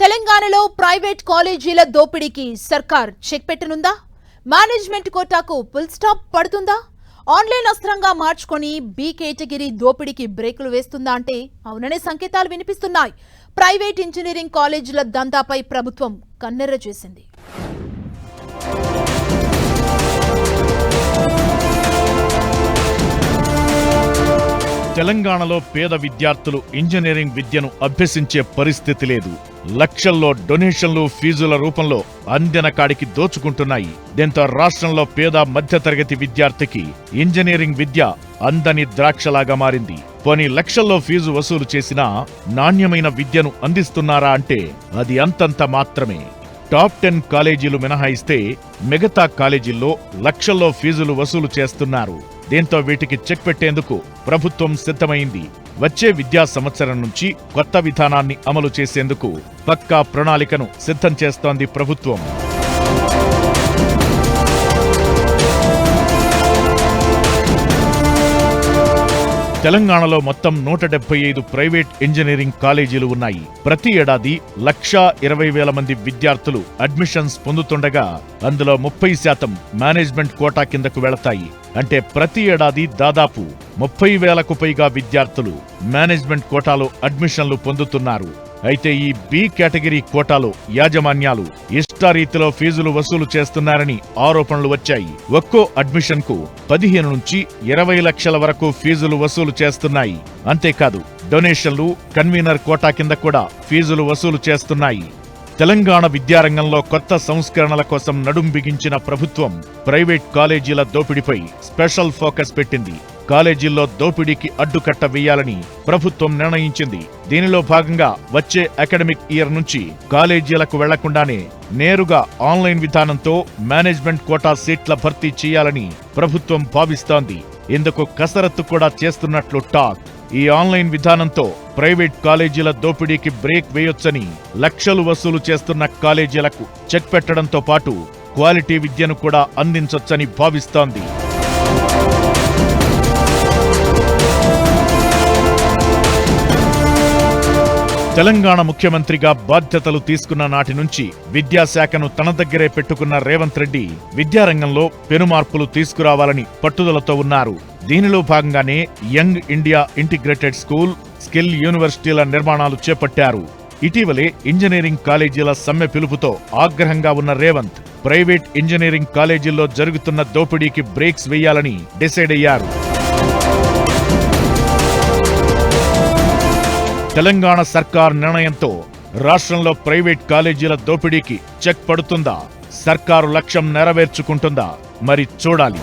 తెలంగాణలో ప్రైవేట్ కాలేజీల దోపిడీకి సర్కార్ చెక్ పెట్టనుందా? మేనేజ్మెంట్ కోటాకు ఫుల్ స్టాప్ పడుతుందా? ఆన్లైన్ అస్త్రంగా మార్చుకొని బి కేటగిరీ దోపిడీకి బ్రేకులు వేస్తుందా అంటే అవుననే సంకేతాలు వినిపిస్తున్నాయి. ప్రైవేట్ ఇంజనీరింగ్ కాలేజీల దందాపై ప్రభుత్వం కన్నెర్ర చేసింది. తెలంగాణలో పేద విద్యార్థులు ఇంజనీరింగ్ విద్యను అభ్యసించే పరిస్థితి లేదు. లక్షల్లో డొనేషన్లు ఫీజుల రూపంలో అందిన కాడికి దోచుకుంటున్నాయి. దీంతో రాష్ట్రంలో పేద మధ్యతరగతి విద్యార్థికి ఇంజనీరింగ్ విద్య అందని ద్రాక్షలాగా మారింది. పోనీ లక్షల్లో ఫీజు వసూలు చేసినా నాణ్యమైన విద్యను అందిస్తున్నారా అంటే అది అంతంత మాత్రమే. టాప్ టెన్ కాలేజీలు మినహాయిస్తే మిగతా కాలేజీల్లో లక్షల్లో ఫీజులు వసూలు చేస్తున్నారు. దీంతో వీటికి చెక్ పెట్టేందుకు ప్రభుత్వం సిద్ధమైంది. వచ్చే విద్యా సంవత్సరం నుంచి కొత్త విధానాన్ని అమలు చేసేందుకు పక్కా ప్రణాళికను సిద్ధం చేస్తోంది ప్రభుత్వం. తెలంగాణలో మొత్తం నూట డెబ్బై ఐదు ప్రైవేట్ ఇంజనీరింగ్ కాలేజీలు ఉన్నాయి. ప్రతి ఏడాది లక్షా ఇరవై వేల మంది విద్యార్థులు అడ్మిషన్స్ పొందుతుండగా అందులో ముప్పై శాతం మేనేజ్మెంట్ కోటా కిందకు వెళతాయి. అంటే ప్రతి ఏడాది దాదాపు ముప్పై వేలకు పైగా విద్యార్థులు మేనేజ్మెంట్ కోటాలో అడ్మిషన్లు పొందుతున్నారు. అయితే ఈ బి కేటగిరీ కోటాలో యాజమాన్యాలు ఇష్టారీతిలో ఫీజులు వసూలు చేస్తున్నారని ఆరోపణలు వచ్చాయి. ఒక్కో అడ్మిషన్కు పదిహేను నుంచి ఇరవై లక్షల వరకు ఫీజులు వసూలు చేస్తున్నాయి. అంతేకాదు డొనేషన్లు కన్వీనర్ కోటా కింద కూడా ఫీజులు వసూలు చేస్తున్నాయి. తెలంగాణ విద్యారంగంలో కొత్త సంస్కరణల కోసం నడుం బిగించిన ప్రభుత్వం ప్రైవేట్ కాలేజీల దోపిడీపై స్పెషల్ ఫోకస్ పెట్టింది. కాలేజీల్లో దోపిడీకి అడ్డుకట్ట వేయాలని ప్రభుత్వం నిర్ణయించింది. దీనిలో భాగంగా వచ్చే అకాడమిక్ ఇయర్ నుంచి కాలేజీలకు వెళ్ళకుండానే నేరుగా ఆన్లైన్ విధానంతో మేనేజ్మెంట్ కోటా సీట్ల భర్తీ చేయాలని ప్రభుత్వం భావిస్తోంది. ఇందుకు కసరత్తు కూడా చేస్తున్నట్లు టాక్. ఈ ఆన్లైన్ విధానంతో ప్రైవేట్ కాలేజీల దోపిడీకి బ్రేక్ వేయొచ్చని లక్షలు వసూలు చేస్తున్న కాలేజీలకు చెక్ పెట్టడంతో పాటు క్వాలిటీ విద్యను కూడా అందించొచ్చని భావిస్తోంది. తెలంగాణ ముఖ్యమంత్రిగా బాధ్యతలు తీసుకున్న నాటి నుంచి విద్యాశాఖను తన దగ్గరే పెట్టుకున్న రేవంత్ రెడ్డి విద్యారంగంలో పెనుమార్పులు తీసుకురావాలని పట్టుదలతో ఉన్నారు. దీనిలో భాగంగానే young India integrated school skill యూనివర్సిటీల నిర్మాణాలు చేపట్టారు. ఇటీవలే ఇంజనీరింగ్ కాలేజీల సమ్మె పిలుపుతో ఆగ్రహంగా ఉన్న రేవంత్ ప్రైవేట్ ఇంజనీరింగ్ కాలేజీల్లో జరుగుతున్న దోపిడీకి బ్రేక్స్ వేయాలని డిసైడ్ అయ్యారు. తెలంగాణ సర్కార్ నిర్ణయంతో రాష్ట్రంలో ప్రైవేట్ కాలేజీల దోపిడీకి చెక్ పడుతుందా? సర్కారు లక్ష్యం నెరవేర్చుకుంటుందా? మరి చూడాలి.